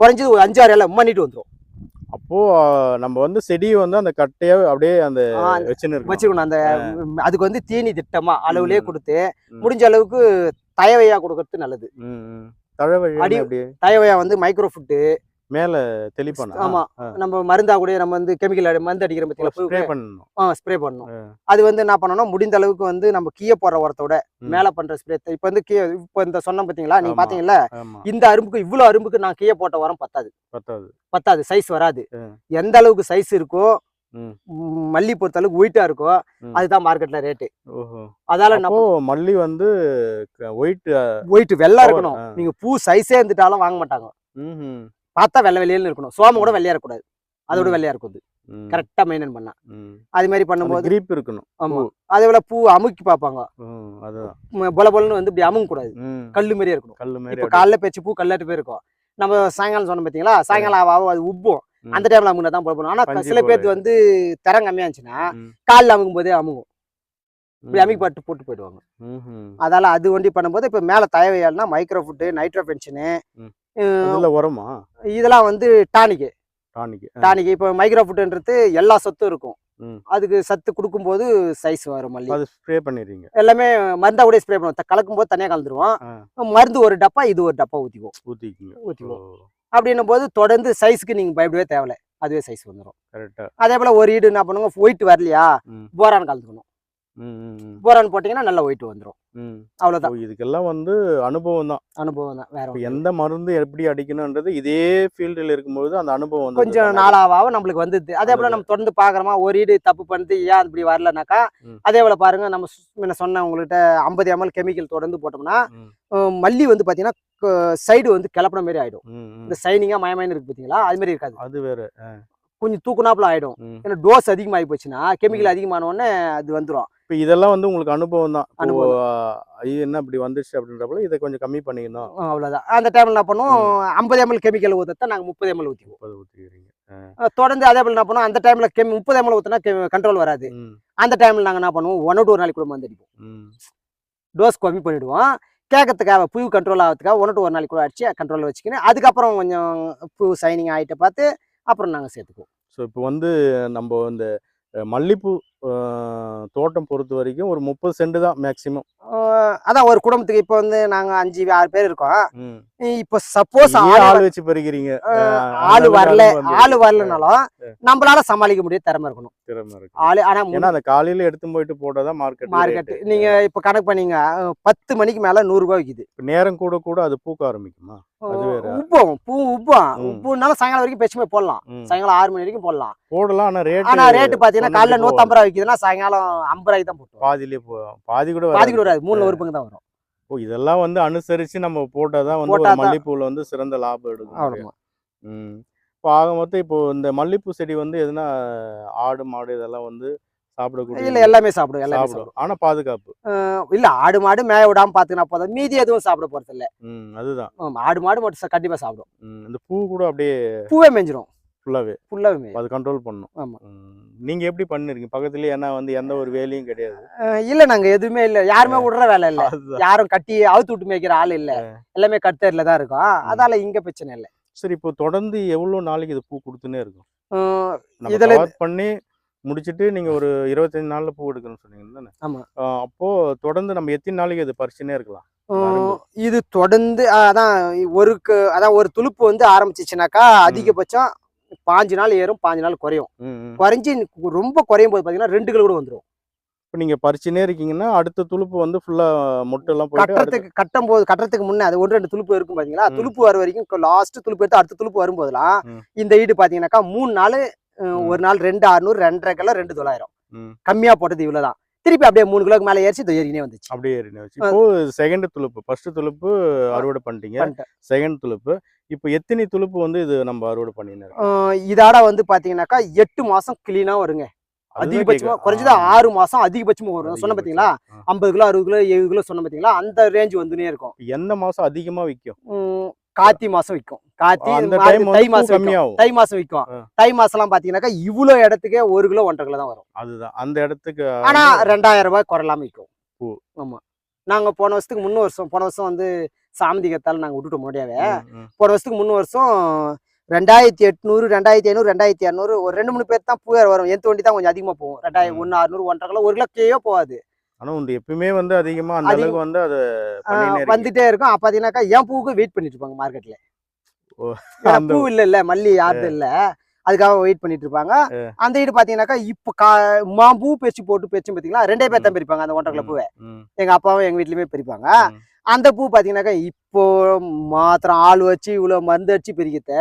குறைஞ்சது ஒரு அஞ்சாறு இலை மண்ணிட்டு வந்துரும். அப்போ ஆ, நம்ம வந்து செடி வந்து அந்த கட்டையா அப்படியே அந்த வச்சுன்னு வச்சுக்கணும் அந்த அதுக்கு வந்து தீனி திட்டமா அளவுலயே. கொடுத்து. முடிஞ்ச அளவுக்கு தயவையா கொடுக்கறது நல்லது ம், ம். தழை அடி- அப்படியே தயவையா வந்து மைக்ரோ ஃபுட்டு மேல தெளிப்பானா. ஆமா. ஆ. நம்ம மருந்தா கூட நம்ம வந்து கெமிக்கல் மருந்து அடிக்கிற ஸ்ப்ரே பத்தியில பண்ணணும். ஸ்ப்ரே பண்ணணும். ஆ. அது வந்து என்ன பண்ணணும் முடிந்த அளவுக்கு வந்து நம்ம கீய போடுற உரத்தோட. மேல பண்ற ஸ்ப்ரே இப்ப வந்து கீய இப்ப இந்த சொன்ன பாத்தீங்களா? நீங்க ஆமா. பாத்தீங்கல்ல? ஆமா. இந்த அரும்புக்கு இவ்வளவு அரும்புக்கு நான் கீய போட்ட உரம் பத்தாது. பத்தாது. பத்தாது சைஸ் வராது. ஆ. எந்த அளவுக்கு சைஸ் இருக்கோ மல்லி பொறுத்த அளவுக்கு ஒயிட்டா இருக்கோ ம். அதுதான் மார்க்கெட்ல ரேட்டு அதால அப்போ மல்லி வந்து ஒயிட் ஒயிட் வெள்ளை இருக்கணும். ஆ. நீங்க பூ சைஸே இருந்துட்டாலும் வாங்க மாட்டாங்க. பார்த்தா வெள்ளை வெளியேன்னு இருக்கணும். சோம கூட வெள்ளையா இருக்கக்கூடாது. அதோட. வெள்ளையா ம். கரெக்டா மெயின்டைன் பண்ணா ம். அது மாதிரி பண்ணும்போது கிரீப் இருக்கணும். ஆமா. அதே போல பூ அமுக்கி பார்ப்பாங்க. ம- பொல பொலன்னு வந்து இப்படி அமுங்க கூடாது கல்லு மாதிரியே இருக்கணும். கல்லு மாதிரி இப்ப காலைல பேச்சு பூ கல்லாட்டு போயிருக்கும். நம்ம சாயங்காலம் சொன்ன பாத்தீங்களா? சாயங்காலம் ஆக அது உப்பும். அந்த டைம்ல அமுங்க தான் போட போகணும் ஆனா சில பேருக்கு வந்து திறம் கம்மியா இருந்துச்சுன்னா. காலில் அமுகும் போதே அமுகும். இப்படி. அமுக்கி பாட்டு போட்டு போயிடுவாங்க. அதால அது ஒண்டி பண்ணும்போது இப்ப மேல தயவையால்னா மைக்ரோ ஃபுட்டு நைட்ரோ பென்ஷனு உரமா? இதெல்லாம் வந்து டானிக்கு. Tonic tonic. இப்போ மைக்ரோ ஃபுட்டுன்றது எல்லா சத்தும் இருக்கும். அதுக்கு சத்து கொடுக்கும்போது சைஸ் வரும் மல்லி. அது ஸ்ப்ரே பண்ணிடுறீங்க. எல்லாமே மருந்தா கூட ஸ்ப்ரே பண்ணுவோம். கலக்கும் போது தனியாக கலந்துருவோம். மருந்து ஒரு டப்பா இது ஒரு டப்பா ஊற்றிக்குவோம் ஊத்திக்கிங்க. ஊற்றிக்குவோம் அப்படின்னும் போது தொடர்ந்து சைஸ்க்கு நீங்க பயப்படவே தேவையில்ல. அதுவே சைஸ் வந்துடும் அதே போல ஒரு ஈடு என்ன பண்ணுங்க ஒயிட் வரலையா? போரான் கலந்துக்கணும். போரான் போட்டிங்கன்னா நல்ல ஒயிட் வந்துடும் அவ்வளோதான் இதுக்கெல்லாம் வந்து அனுபவம் தான் அனுபவம் தான் வேற. எந்த மருந்து எப்படி அடிக்கணும்ன்றது இதே ஃபீல்டில் இருக்கும்போது அந்த அனுபவம் கொஞ்சம் நாளாவாக நம்மளுக்கு வந்தது. அதே போல நம்ம தொடர்ந்து பார்க்குறோமா ஒரு ஈடு தப்பு பண்ணிட்டு ஏன் இப்படி வரலனாக்கா. அதே போல பாருங்க நம்ம முன்ன சொன்ன உங்கள்கிட்ட ஐம்பது எம்எல் கெமிக்கல் தொடர்ந்து போட்டோம்னா மல்லி வந்து பார்த்தீங்கன்னா சைடு வந்து கிளப்பின மாதிரி ஆயிடும். இந்த சைனிங்காக மயமாயின்னு இருக்கு பார்த்தீங்களா அது மாதிரி இருக்காது. அது வேற கொஞ்சம் தூக்குனாப்புல ஆயிடும். ஏன்னா டோஸ் அதிகமாகி போச்சுன்னா கெமிக்கல் அதிகமான உடனே அது வந்துடும் இப்ப இதெல்லாம் வந்து உங்களுக்கு அனுபவம் தான். ஐயோ என்ன இப்படி வந்துருச்சு அப்படின்றப்பல இதை கொஞ்சம் கம்மி பண்ணிக்கணும். அவ்வளோதான் அந்த டைம்ல என்ன பண்ணுவோம்? ஐம்பது எம்எல் கெமிக்கல் ஊற்றத்தை நாங்கள் முப்பது எம்எல் ஊற்றிக்குவோம் முப்பது ஊற்றிக்கிறீங்க தொடர்ந்து அதே போல என்ன பண்ணுவோம்? அந்த டைம்ல கெமி முப்பது எம்எல் ஊற்றினா கண்ட்ரோல் வராது. அந்த டைம்ல நாங்கள் என்ன பண்ணுவோம்? ஒன் ஒரு நாளைக்கு கூட மருந்து அடிப்போம். டோஸ் கம்மி பண்ணிடுவோம். கேட்கறதுக்காக பூ கண்ட்ரோல் ஆகிறதுக்காக ஒன்று ஒரு நாளைக்கு கூட அடிச்சு கண்ட்ரோலில் வச்சுக்கின்னு அதுக்கப்புறம் கொஞ்சம் பூ சைனிங் ஆகிட்ட பார்த்து அப்புறம் நாங்கள் சேர்த்துக்குவோம். ஸோ இப்போ வந்து நம்ம இந்த மல்லிப்பூ தோட்டம் பொறுத்த வரைக்கும் ஒரு முப்பது சென்ட் தான் மேக்சிமம். அதான் ஒரு குடும்பத்துக்கு இப்போ வந்து நாங்கள் அஞ்சு ஆறு பேர் இருக்கோம். இப்போ சப்போஸ் ஆள் வச்சு அந்த ஆளு வரல ஆள் வரலனாலும். நம்மளால சமாளிக்க முடிய திறமை இருக்கணும். ஆளு ஆனா அந்த காலையில எடுத்து போயிட்டு போட்டாதான் மார்க்கெட் மார்க்கெட் நீங்க இப்ப கணக்கு பண்ணீங்க பத்து மணிக்கு மேல நூறு ரூபாய் விக்குது. நேரம் கூட கூட அது பூக்க ஆரம்பிக்குமா. உப்பம் பூ உப்பம். ம். உப்புனாலும் சாயங்காலம் வரைக்கும் பேச்சுமே போடலாம். சாயங்காலம் ஆறு மணி வரைக்கும் போடலாம். போடலாம் ஆனா ரேட் ஆனா ரேட்டு பாத்தீங்கன்னா காலைல நூத்தம்பது ரூபாய் விக்குதுன்னா சாயங்காலம் ஐம்பது ரூபாய்க்கு தான் போட்டுருவோம் பாதியிலே போ பாதி கூட பாதி கூட. வராது. மூணுல ஒரு பங்கு தான் வரும். ஓ இதெல்லாம் வந்து அனுசரிச்சு நம்ம போட்டாதான் வந்து ஒரு போட்டாதான். மல்லிப்பூல வந்து சிறந்த லாபம் எடுக்கும் ம். இப்போ ஆக மொத்தம் இப்போ இந்த மல்லிப்பூ செடி வந்து எதுனா ஆடு மாடு இதெல்லாம் வந்து சாப்பிடக்கூடிய இல்ல எல்லாமே சாப்பிடும் எல்லாமே சாப்பிடும். சாப்பிடும். ஆனா பாதுகாப்பு. இல்ல ஆடு மாடு மேய விடாம பாத்துக்கினா போதும். மீதி எதுவும் சாப்பிட போறது இல்ல ம் அதுதான். ஆடு மாடு மட்டும் ச- கண்டிப்பா சாப்பிடும். இந்த பூ கூட அப்படியே பூவே மேஞ்சிரும். ஃபுல்லாவே மேயும் அது கண்ட்ரோல் பண்ணும். ஆமா. ம். நீங்க எப்படி பண்ணிருக்கீங்க? பக்கத்துலயே ஏன்னா வந்து எந்த ஒரு வேலையும் கிடையாது. இல்ல நாங்க எதுவுமே இல்ல. யாருமே விடுற வேலை இல்ல. யாரும் கட்டி அவுத்து விட்டு மேய்க்கிற ஆள் இல்ல. எல்லாமே கட்டர்ல தான் இருக்கும். அதால இங்க பிரச்சனை இல்ல. சரி இப்போ தொடர்ந்து எவ்வளவு நாளைக்கு இது பூ கொடுத்துனே இருக்கும்? இதுல பண்ணி முடிச்சிட்டு நீங்க ஒரு இருபத்தஞ்சு நாள்ல பூ எடுக்கணும்னு சொன்னீங்க தானே? ஆமா. ஆஹ் அப்போ தொடர்ந்து நம்ம எத்தனை நாளைக்கு இது பறிச்சுனே இருக்கலாம்? இது தொடர்ந்து அதான் ஒரு அதான் ஒரு துளுப்பு வந்து ஆரம்பிச்சிச்சுனாக்கா அதிகபட்சம் பாஞ்சு நாள் ஏறும் பாஞ்சு நாள் குறையும். குறைஞ்சி ரொம்ப குறையும் போது பாத்தீங்கன்னா ரெண்டு கிலோ கூட வந்துடும் இப்போ நீங்க பறிச்சுனே இருக்கீங்கன்னா அடுத்த துளுப்பு வந்து ஃபுல்லா மொட்டை எல்லாம் போயிட்டு அடுத்த- கட்டுறதுக்கு கட்டும் போது கட்டுறதுக்கு முன்னே அது ஒன்று ரெண்டு துளுப்பு இருக்கும் பாத்தீங்களா ம். துளுப்பு வர வரைக்கும் லாஸ்ட் துளுப்பு எடுத்து அடுத்த துளுப்பு வரும்போதெல்லாம் ம். இந்த ஈடு பாத்தீங்கன்னாக்கா மூணு நாள். ஒரு நாள் ரெண்டு அறுநூறு ரெண்டரை கிலோ ரெண்டு தொள்ளாயிரம் ம். கம்மியா போட்டது இவ்வளவுதான் திருப்பி அப்படியே மூணு கிலோக்கு மேல ஏறிச்சு ஏறினே வந்துச்சு. அப்படியே ஏறினு வச்சு இப்போ செகண்ட் துளுப்பு ஃபர்ஸ்ட் துளுப்பு அறுவடை பண்ணிட்டீங்க. செகண்ட் துளுப்பு. இப்போ எத்தனை துளுப்பு வந்து இது நம்ம அறுவடை பண்ணினோம் இதாட வந்து பாத்தீங்கன்னாக்கா எட்டு மாசம் கிளீனா வருங்க. அதிகபட்சமா. குறைஞ்சது. ஆறு மாசம் அதிகபட்சமா வரும். சொன்ன பாத்தீங்களா. ஐம்பது கிலோ அறுபது கிலோ எழுபது கிலோ சொன்ன பாத்தீங்களா? அந்த ரேஞ்ச் வந்துனே இருக்கும். எந்த மாசம் அதிகமா விற்கும் உம், கார்த்தி மாசம் விற்கும் டைம் தை மாசம் தை மாசம் விற்கும். தை மாசம்லாம் பாத்தீங்கன்னாக்கா இவ்வளவு இடத்துக்கே ஒரு கிலோ ஒன்றரை கிலோ தான் வரும். அதுதான். அந்த இடத்துக்கு ஆனா ரெண்டாயிரம் ரூபாய் குறையலாம விற்கும். ஆமா. நாங்க போன வருஷத்துக்கு முன்ன வருஷம் போன வருஷம் வந்து சாமந்தி கத்தால நாங்க விட்டுட்டோம் முடியாவே. போன வருஷத்துக்கு முன்ன வருஷம் ரெண்டாயிரத்தி எட்நூறு ரெண்டாயிரத்தி ஐநூறு ரெண்டாயிரத்தி இரநூறு ஒரு ரெண்டு மூணு பேர் தான் பூவே வரும். எந்த வண்டி தான் கொஞ்சம் அதிகமா போகும். ரெண்டாயிரம். ஒன்று அறுநூறு ஒன்றரை கிலோ ஒரு கிலோ கேயோ போகாது. ஆனா வந்து எப்பயுமே வந்து அதிகமா அந்த. அளவுக்கு வந்து அது. வந்துட்டே இருக்கும். அப்ப பாத்தீங்கன்னாக்கா என் பூவுக்கு வெயிட் பண்ணிட்டு இருப்பாங்க மார்க்கெட்ல பூ இல்ல இல்ல மல்லி யாருது இல்ல. அதுக்காக வெயிட் பண்ணிட்டு இருப்பாங்க. அந்த வீடு பாத்தீங்கன்னாக்கா இப்ப கா மாம்பூ பேச்சு போட்டு பேச்சும் பாத்தீங்களா ரெண்டே பேர் தான் பிரிப்பாங்க அந்த ஒன்றரை கிலோ பூவை. எங்க அப்பாவும் எங்க வீட்லயுமே பிரிப்பாங்க. அந்த பூ பாத்தீங்கன்னாக்கா இப்போ மாத்திரம் ஆள் வச்சு இவ்வளவு மருந்து அடிச்சு பிரிக்கத்த.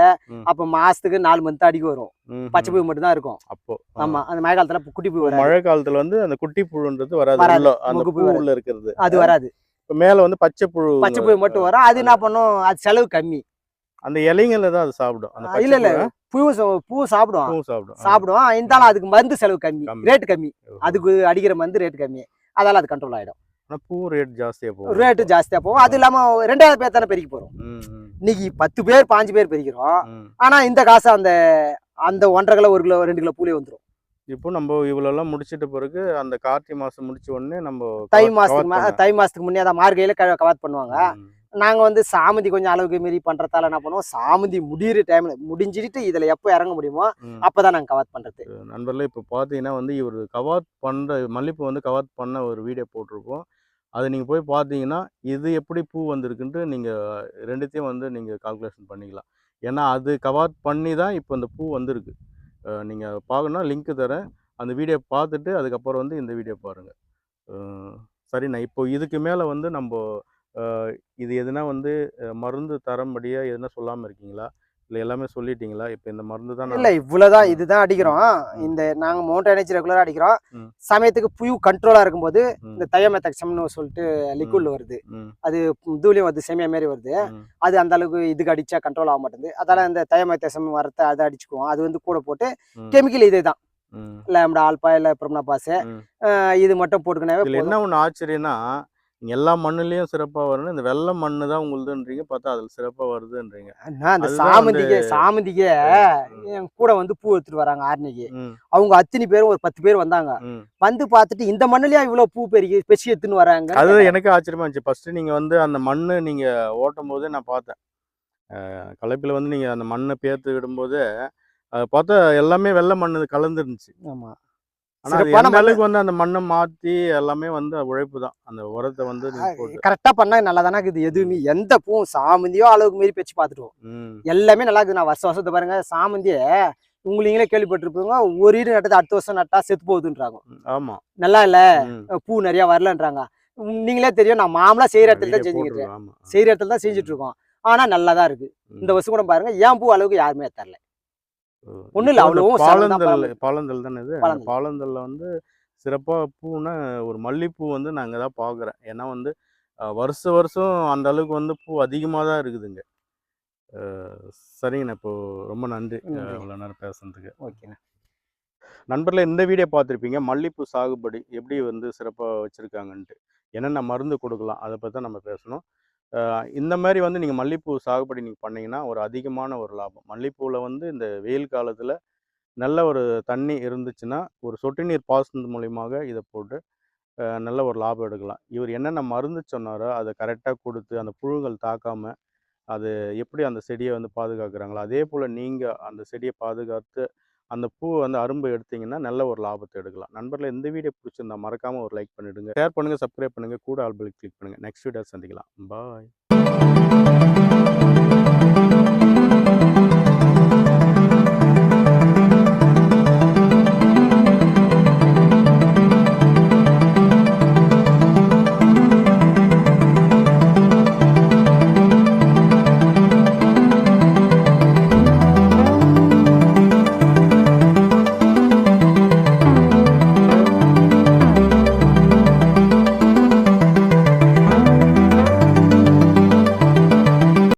அப்ப மாசத்துக்கு நாலு மந்த் அடிக்க வரும். பச்சை. பூ மட்டும் தான் இருக்கும். அப்போ. ஆமா அந்த மழை காலத்துல குட்டி பூ மழை காலத்துல வந்து அந்த குட்டி புழுன்றது வராது. அந்த புழு பூவுல இருக்கிறது. அது வராது. இப்ப மேல வந்து பச்சை புழு பச்சை பூ மட்டும் வரும். அது என்ன பண்ணும்? அது செலவு கம்மி. அந்த இலைங்கள்ல தான் அது சாப்பிடும் இல்ல, இல்ல. புழு, பூ பூ சாப்பிடும். பூவும் சாப்பிடும். சாப்பிடும். இருந்தாலும் அதுக்கு மருந்து செலவு கம்மி. ரேட் கம்மி. அதுக்கு அடிக்கிற மருந்து ரேட் கம்மி. அதால அது கண்ட்ரோல் ஆயிடும். ஆனா பூ ரேட் ஜாஸ்தியா போகும். ரேட்டு ஜாஸ்தியா போகும். அது இல்லாம ரெண்டாயிரம் பேர் தானே பெருக்கி போறோம். ம், ம், இன்னைக்கு பத்து பேர் பாஞ்சு பேர் பெருக்கிறோம். ம். ஆனா இந்த காசு அந்த அந்த ஒன்றரை கிலோ ஒரு கிலோ ரெண்டு கிலோ பூலே வந்துரும். இப்போ நம்ம இவ்வளவு எல்லாம் முடிச்சிட்ட பிறகு அந்த கார்த்திகை மாசம் முடிச்ச உடனே நம்ம தை மாசத்துக்கு தை மாசத்துக்கு முன்னே அதான் மார்கையில கவாத் பண்ணுவாங்க. ம். நாங்க வந்து சாமந்தி கொஞ்சம் அளவுக்கு மீறி பண்றதால என்ன பண்ணுவோம்? சாமந்தி முடியிற டைம்ல முடிஞ்சிட்டு இதுல எப்போ இறங்க முடியுமோ ம். அப்பதான் நாங்க கவாத் பண்றது. நண்பர்களே இப்போ பார்த்தீங்கன்னா வந்து இவர் கவாத் பண்ணுற மல்லிப்பூ வந்து கவாத் பண்ண ஒரு வீடியோ போட்டிருப்போம் அது நீங்கள் போய் பார்த்தீங்கன்னா இது எப்படி பூ வந்திருக்குன்ட்டு நீங்கள் ரெண்டுத்தையும் வந்து நீங்கள் கால்குலேஷன் பண்ணிக்கலாம். ஏன்னா அது கவாத் பண்ணி தான் இப்போ இந்த பூ வந்திருக்கு. நீங்கள் பார்க்கணுன்னா லிங்க் தரேன். அந்த வீடியோ பார்த்துட்டு அதுக்கப்புறம் வந்து இந்த வீடியோ பாருங்கள் சரிண்ணா இப்போ இதுக்கு மேலே வந்து நம்ம இது எதுனா வந்து மருந்து தரம்படியாக எதுனா சொல்லாமல் இருக்கீங்களா இல்லை எல்லாமே சொல்லிட்டீங்களா இப்போ இந்த மருந்து தான் இல்ல இவ்வளவுதான் ம். இதுதான் அடிக்கிறோம் இந்த நாங்க மவுண்ட் எனர்ஜி ரெகுலரா அடிக்கிறோம். சமயத்துக்கு புயு கண்ட்ரோலா இருக்கும்போது இந்த தயமெத்தக்சம்னு சொல்லிட்டு லிக்விட்ல வருது அது இதுலயும் வருது செமியா மாரி வருது. அது அந்த அளவுக்கு இதுக்கு அடிச்சா கண்ட்ரோல் ஆக மாட்டேங்குது அதால இந்த தயமெத்தக்சம் வரத்தை அதை அடிச்சுக்குவோம் அது வந்து கூட போட்டு. கெமிக்கல் இதே தான் ம். லேம்டா ஆல்பா இல்ல பிரம்னா பாஸ். இது மட்டும் போட்டுக்கினாவே. என்ன ஒண்ணு ஆச்சரியம்னா நீங்க எல்லா மண்ணுலயும் சிறப்பா வரணும் இந்த வெள்ளை மண்ணு தான் உங்களுதுன்றீங்க பார்த்தா அதுல சிறப்பா வருதுன்றீங்க. அந்த சாமந்திக்கு ம், என் கூட வந்து பூ எடுத்துட்டு வராங்க ஆர்னிக்கு அவங்க அத்தனை பேரும் ஒரு பத்து பேர் வந்தாங்க. வந்து பார்த்துட்டு இந்த மண்ணுலயா இவ்வளவு பூ பெருகி பெருசி எடுத்துன்னு வராங்க? அது எனக்கு ஆச்சரியமா இருந்துச்சு. ஃபர்ஸ்ட் நீங்க வந்து அந்த மண்ணு நீங்க ஓட்டும் போதே நான் பார்த்தேன். அஹ் களைப்பில் வந்து நீங்க அந்த மண்ணை பேர்த்து விடும்போது அதை பார்த்தா எல்லாமே வெள்ளை மண்ணு கலந்து இருந்துச்சு அளவுக்கு வந்து அந்த மண்ணை மாத்தி எல்லாமே வந்து உழைப்பு தான். அந்த உரத்தை வந்து கரெக்டா பண்ணா நல்லா தானே இருக்குது. எதுவுமே எந்த பூவும் சாமந்தியோ அளவுக்கு மீறி பெச்சு பார்த்துட்டோம் ம், எல்லாமே நல்லா இருக்குது. நான் வருஷம் வருஷத்தை பாருங்க சாமந்தியே உங்களீங்களே கேள்விப்பட்டிருப்பீங்க. ஒரு ஈடு நட்டது அடுத்த வருஷம் நட்டா செத்து போகுதுன்றாங்க. ஆமா. நல்லா இல்ல. பூ நிறைய வரலன்றாங்க. நீங்களே தெரியும். நான் மாமலா செய்யற இடத்துல தான் செஞ்சுக்கிட்டு. செய்யற இடத்துல தான் செஞ்சுட்டு இருக்கோம். ஆனா நல்லா தான் இருக்கு. இந்த வருஷம் கூட பாருங்க ஏன் பூ அளவுக்கு யாருமே தரல ஒண்ணும் இல்ல, அவ்வளவும் பாலந்தல் பாலந்தல் தானே இது? பாலந்தல். பாலந்தல்ல வந்து சிறப்பா பூனா ஒரு மல்லிப்பூ வந்து நான் அங்கே தான் பார்க்குறேன் ஏன்னா வந்து வருஷ வருஷம் அந்த அளவுக்கு வந்து பூ அதிகமாக தான் இருக்குதுங்க. சரிங்கண்ணா. இப்போ ரொம்ப நன்றி. இவ்வளோ நேரம் பேசுனதுக்கு. ஓகேண்ணா. நண்பர்களே இந்த வீடியோ பார்த்துருப்பீங்க. மல்லிப்பூ சாகுபடி எப்படி வந்து சிறப்பாக வச்சுருக்காங்கன்ட்டு. என்னென்ன மருந்து கொடுக்கலாம் அதை பற்றி தான் நம்ம பேசணும். இந்த மாதிரி வந்து நீங்கள் மல்லிப்பூ சாகுபடி நீங்கள் பண்ணிங்கன்னா ஒரு அதிகமான ஒரு லாபம். மல்லிப்பூவில் வந்து இந்த வெயில் காலத்தில் நல்ல ஒரு தண்ணி இருந்துச்சுன்னா ஒரு சொட்டு நீர் பாசனத்து மூலியமாக இதை போட்டு நல்ல ஒரு லாபம் எடுக்கலாம். இவர் என்னென்ன மருந்து சொன்னாரோ அதை கரெக்டாக கொடுத்து அந்த புழுங்கள் தாக்காம அது எப்படி அந்த செடியை வந்து பாதுகாக்கிறாங்களோ அதே போல் நீங்கள் அந்த செடியை பாதுகாத்து அந்த பூ வந்து அரும்பு எடுத்தீங்கன்னா நல்ல ஒரு லாபத்தை எடுக்கலாம். நண்பர்களே இந்த வீடியோ பிடிச்சிருந்தா மறக்காமல் ஒரு லைக் பண்ணிவிடுங்க ஷேர் பண்ணுங்கள் சப்ஸ்கிரைப் பண்ணுங்கள் கூட ஆல்பல் கிளிக் பண்ணுங்கள் நெக்ஸ்ட் வீடியோ சந்திக்கலாம். பாய்